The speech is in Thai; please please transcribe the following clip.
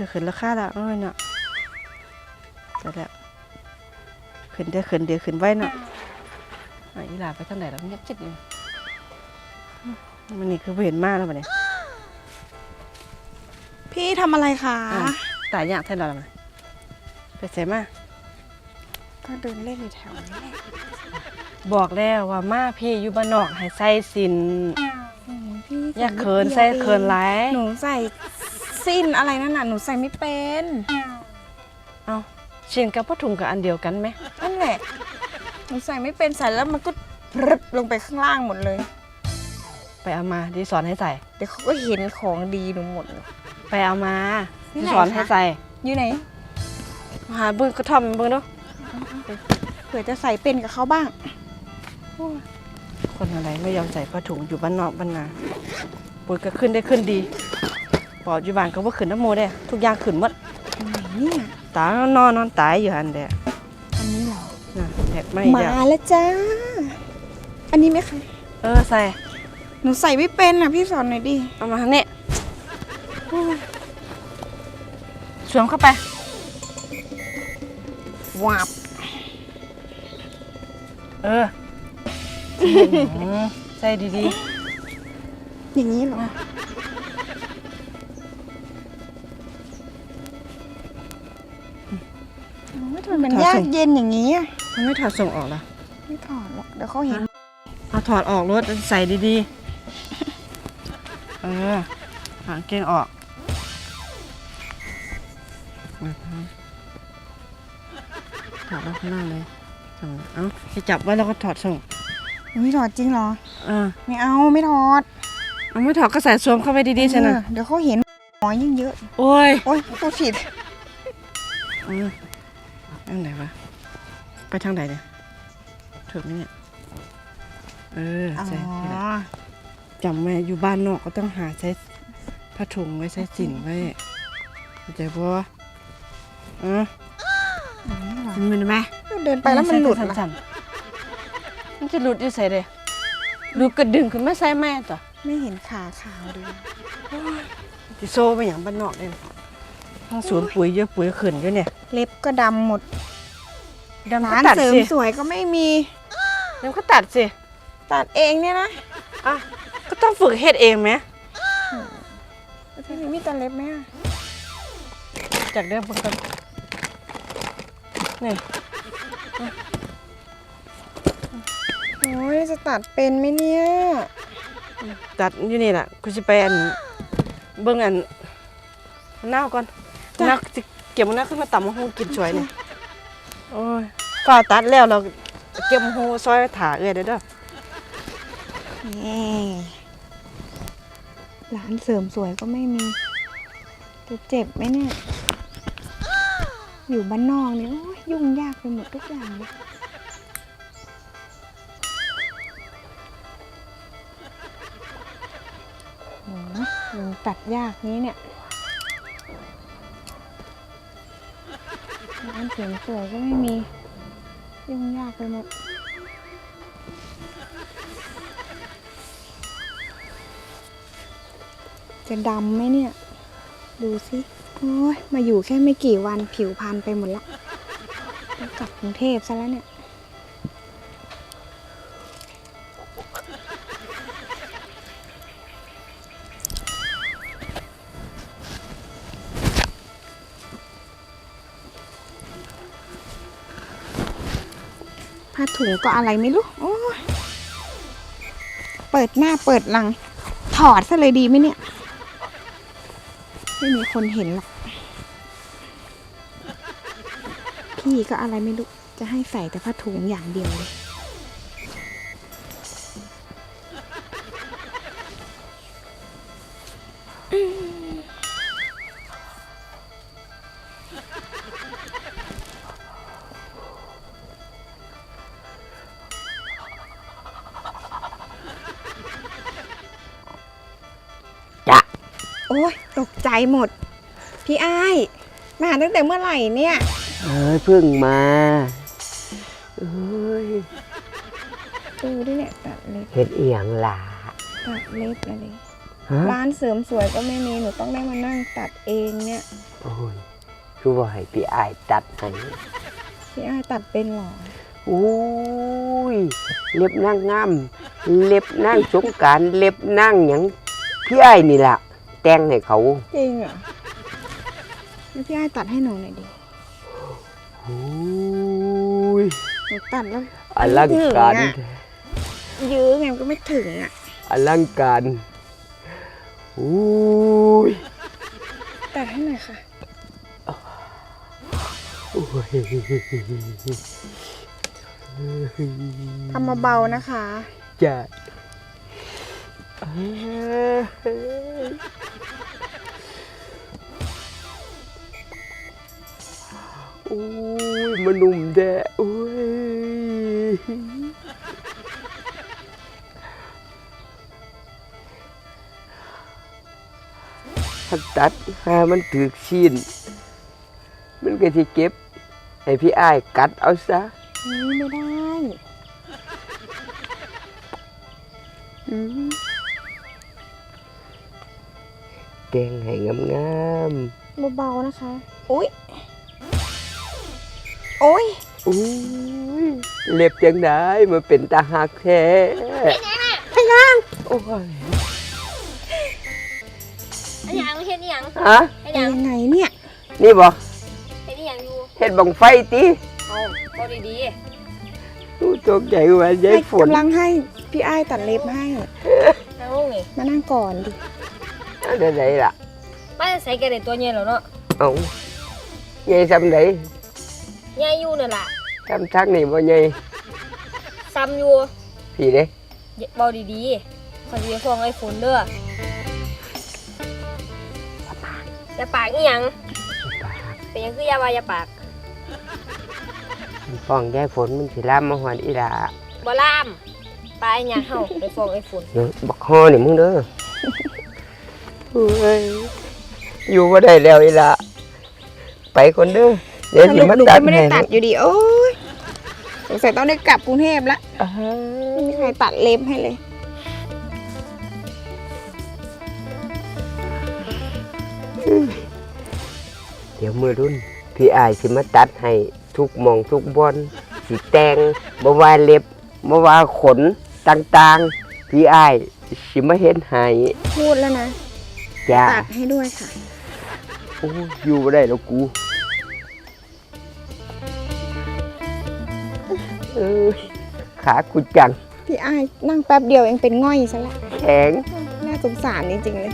ก็ขึ้นราคาละเอ้ยเนาะแต่แล้วขึ้นเดี๋ยวขึ้นเดี๋ยวขึ้นไว้เนาะอีหลาไปทางไหนแล้วมันยักจิตอยู่มันนี่คือเห็นมากแล้วบัดนี้พี่ทำอะไรคะตายยากแท้แล้วล่ะมันไปใส่มาก็เดินเล่นอยู่แถวนี้แหละบอกแล้วว่ามาพี่อยู่บ้านนอกให้ใส่สินอืมพี่อย่าเขินใส่เขินหลายหนูใส่ สิ้นอะไรนั่นน่ะหนูใส่ไม่เป็นเอาสินกับผ้าถุงกับอันเดียวกันไหมนั่นแหละหนูใส่ไม่เป็นใส่แล้วมันก็พรึบลงไปข้างล่างหมดเลย ไปเอามาดีสอนให้ใส่ เดี๋ยวเขาก็เห็นของดีหนูหมดเลย ไปเอามาที่ดีไหนสอนให้คะ ใส่อยู่ไหนหาเบิ่งกระท่อมเบิ่งดูเผื่อจะใส่เป็นกับเขาบ้าง คนอะไรไม่ยอมใส่ผ้าถุงอยู่บ้านนอกบ้านนาปุ๋ยก็ขึ้นได้ขึ้นดี ปอดอยู่บ้านก็ว่าขึ้นน้ำโมได้ ทุกอย่างขึ้นหมดอันไหนเนี่ยตายนอนนอนตายอยู่หันเดะอันนี้เหรอน่ะแดกไม่มาเดียวแล้วจ้า อันนี้ไหมคะเออใส่หนูใส่ไม่เป็นอะพี่สอนหน่อยดิเอามาทางนี้สวมเข้าไปวับเอออืมใส่ดีอย่างนี้เหรอ มมันยากเย็นอย่างนี้อะๆมันไม่ถอดส่งออกละไม่ถอดหรอกเดี๋ยวเขาเห็นเอาถอดออกรถใส่ดีๆ เออหางเกงออกอือฮึถอดแล้วข้างหน้าเลยจังเอ้าจะจับไว้แล้วก็ถอดส่งไม่ถอดจริงเหรอเออไม่เอาไม่ถอดเอาไม่ถอดก็ใส่สวมเข้าไปดีๆใช่ไหมเออเดี๋ยวเขาเห็นหมอยิ่งเยอะ โอ้ย โอ๊ยพูดผิดอื มอันไหนวะ ไปทางไหนเนี่ย ถูกไหมเนี่ย เอออ๋อใส่ที่ไหนจำไว้อยู่บ้านนอกก็ต้องหาใช้ผ้าถุงไว้ใช้สินไว้เข้าใจปะเอออันนี้เหรอมันมันไหมเดินไปแล้วมันหลุดสัล่ะนๆมันจะหลุดอยู่ใส่เลยหลุดก็ดึงขึ้นมาใส่แม่ต่อไม่เห็นขาขาวดีจิโซ่ไปอย่างบ้านนอกเลยทั้งสวนปุ๋ยเยอะปุ๋ยขึ้นอยู่เนี่ย เล็บก็ดำหมดดำก็ร้านตัดเสริมสิสวยก็ไม่มีดำก็ตัดสิ ตัดเองเนี่ยนะอะก็ต้องฝึกเฮ็ดเองไหมพี่มีมีดตัดเล็บไหมอะจากเดิมเพิ่งกันนี่โอ้ยจะตัดเป็นไหมเนี่ย ตัดอยู่นี่แหละกูจะไปอันเบิ่งอันมะนาวก่อนมะนาวสิเก็บมะนาวขึ้นมาตำมะฮูกินสวยนี่โอ้ยฝ้าวตัดแล้วเราเก็บมะฮูซอยถาเอื้อยเด้อเด้อนี่ร้านเสริมสวยก็ไม่มีจะเจ็บไหมเนี่ย อยู่บ้านนอกเนี่ยโอ้ยยุ่งยากไปหมดทุกอย่างเลยโอ้ยยังตัดยากนี้เนี่ยานเสียงสวยก็ไม่มียุ่งยากไปหมดจะดำไหมเนี่ย ดูสิโอ้ยมาอยู่แค่ไม่กี่วันผิวพรรณไปหมดละต้องกลับกรุงเทพซะแล้วเนี่ย ผ้าถุงก็อะไรไม่รู้โอ้ยเปิดหน้าเปิดหลัง ถอดซะเลยดีไหมเนี่ย ไม่มีคนเห็นหรอก พี่ก็อะไรไม่รู้ จะให้ใส่แต่ผ้าถุงอย่างเดียวเลยจ้ะ โอ้ยตกใจหมด พี่อ้ายมาหาตั้งแต่เมื่อไหร่เนี่ย เอ้ยเพิ่งมาเอ้ยดูด้วยเนี่ยตัดเล็บเฮ็ดเอียงล่ะตัดเล็บอะไรฮะร้านเสริมสวยก็ไม่มีหนูต้องได้มานั่งตัดเองเนี่ยโอ้ยคือว่าให้พี่อายตัดให้พี่อ้ายตัดเป็นเหรออุ้ยเล็บนั่งงามเล็บนั่งสงกรารเล็บนั่งหยังพี่อายนี่ล่ะ แต่งให้เขาจริงเหรองั้นพี่อ้ายตัดให้หนูหน่อยดิอุ้ยหนูตัดแล้วอลังการไม่ถึงอะยื้อไงมันก็ไม่ถึงอะอลังการอุ้ยตัดให้หน่อยค่ะโอ้ยทำมาเบาๆนะคะ จะโอ้ยมันนุ่มแท้โอ้ยถ้าตัดหามันถือชีนมันก็จะเก็บ ให้พี่อ้ายกัดเอาซะนี่ไม่ได้ แกงให้งามเบาๆนะคะอุ้ยโอ้ยๆอุ้ยเล็บจังได้มาเป็นตาหักแท้พยังโอ้ยอันหยังเฮ็ดอีหยังฮะเฮ็ดเป็หนยังยังไงเนี่ยนี่บ่เฮ็ดอีหยังอยู่เฮ็ดบังไฟติเอาบ่ดีอู้ตกใจว่าใจให้ฝนกำลังให้พี่อ้ายตัดเล็บให้ๆนั่งลงนี่มานั่งก่อนดิ อะไรไดล่ะมาใส่กันได้ตัวใหญ่แล้วเนาะเอาใหญ่ซำไดใหญ่อยู่นั่นล่ะทำทักนี่บ่ใหญ่ซ้ำอยู่พี่เด้เบาดีๆขอสิไปฟ้องไอ้ฝนเด้ออย่าปากอีหยังเป็นหยังคืออย่าว่าอย่าปากฟ้องยายฝนมันสิลามมาหอนอีหล่าบ่ลามปลายหยังเฮาไปฟ้องไอ้ฝนเดี๋ยวบักฮอนี่มึงเด้อ โอ้ยอยู่บ่ได้แล้วอีหล่าไปคนเด้อเดี๋ยวสสิรุปมาหนูตัดก็ไม่ได้ให้ตัดอยู่ดีโอ้ยสงสัยต้องได้กลับกรุงเทพละอ่าไม่มีใครตัดเล็บให้เลย เดี๋ยวมือรุ่น พี่อายสิมาตัดให้ทุกหมองทุกบอนสิแต่งบ่ว่าเล็บบ่ว่าขนต่างๆ พี่อายสิมาเฮ็ดให้พูดแล้วนะ จ้าตัดให้ด้วยค่ะ โอ้ยอยู่บ่ได้แล้วกู เอ้ยขากูจังพี่อ้ายนั่งแป๊บเดียวเองเป็นง่อยซะละแข็ง น่าสงสารจริงๆเลย